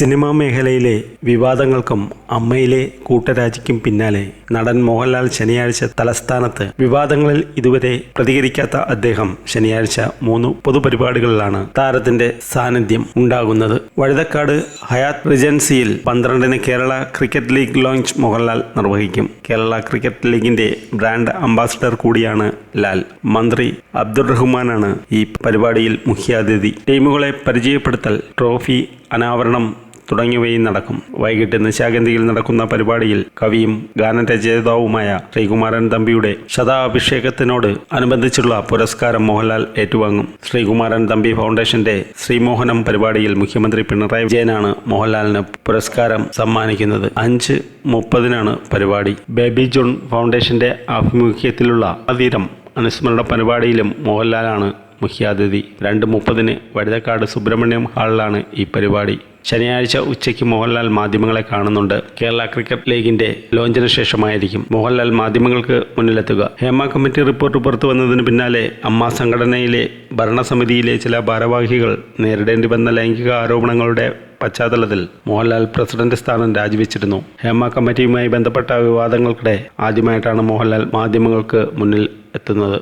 Cinema മേഖലയിലെ വിവാദങ്ങൾക്കും അമ്മയിലെ കൂട്ടരാജിക്കും പിന്നാലെ നടൻ മോഹൻലാൽ ശനിയാഴ്ച തലസ്ഥാനത്ത് വിവാദങ്ങളിൽ ഇതുവരെ പ്രതികരിക്കാത്ത അദ്ദേഹം ശനിയാഴ്ച മൂന്ന് പൊതുപരിപാടികളിലാണ് താരത്തിന്റെ സാന്നിധ്യം ഉണ്ടാകുന്നത്. വഴുതക്കാട് ഹയാത്ത് റിജൻസിയിൽ പന്ത്രണ്ടിന് Kerala cricket league launch Mohanlal നിർവഹിക്കും. കേരള ക്രിക്കറ്റ് ലീഗിന്റെ ബ്രാൻഡ് അംബാസിഡർ കൂടിയാണ് ലാൽ. മന്ത്രി അബ്ദുൾ റഹ്മാനാണ് ഈ പരിപാടിയിൽ മുഖ്യാതിഥി. ടീമുകളെ പരിചയപ്പെടുത്തൽ ട്രോഫി അനാവരണം തുടങ്ങിയവയും നടക്കും. വൈകിട്ട് നിശാഗന്ധിയിൽ നടക്കുന്ന പരിപാടിയിൽ കവിയും ഗാനരചയിതാവുമായ ശ്രീകുമാരൻ തമ്പിയുടെ ശതാഭിഷേകത്തിനോട് അനുബന്ധിച്ചുള്ള പുരസ്കാരം മോഹൻലാൽ ഏറ്റുവാങ്ങും. ശ്രീകുമാരൻ തമ്പി ഫൗണ്ടേഷന്റെ ശ്രീമോഹനം പരിപാടിയിൽ മുഖ്യമന്ത്രി പിണറായി വിജയനാണ് മോഹൻലാലിന് പുരസ്കാരം സമ്മാനിക്കുന്നത്. അഞ്ച് മുപ്പതിനാണ് പരിപാടി. ബേബി ജോൺ ഫൗണ്ടേഷന്റെ ആഭിമുഖ്യത്തിലുള്ള അതീരം അനുസ്മരണ പരിപാടിയിലും മോഹൻലാലാണ് മുഖ്യാതിഥി രണ്ട് മുപ്പതിന് വഴുതക്കാട് സുബ്രഹ്മണ്യം ഹാളിലാണ് ഈ പരിപാടി. ശനിയാഴ്ച ഉച്ചയ്ക്ക് മോഹൻലാൽ മാധ്യമങ്ങളെ കാണുന്നുണ്ട്. കേരള ക്രിക്കറ്റ് ലീഗിന്റെ ലോഞ്ചിന് ശേഷമായിരിക്കും മോഹൻലാൽ മാധ്യമങ്ങൾക്ക് മുന്നിലെത്തുക. ഹേമ കമ്മിറ്റി റിപ്പോർട്ട് പുറത്തു വന്നതിന് പിന്നാലെ അമ്മ സംഘടനയിലെ ഭരണസമിതിയിലെ ചില ഭാരവാഹികൾ നേരിടേണ്ടി വന്ന ലൈംഗിക ആരോപണങ്ങളുടെ പശ്ചാത്തലത്തിൽ മോഹൻലാൽ പ്രസിഡന്റ് സ്ഥാനം രാജിവെച്ചിരുന്നു. ഹേമ കമ്മിറ്റിയുമായി ബന്ധപ്പെട്ട വിവാദങ്ങൾക്കിടെ ആദ്യമായിട്ടാണ് മോഹൻലാൽ മാധ്യമങ്ങൾക്ക് മുന്നിൽ എത്തുന്നത്.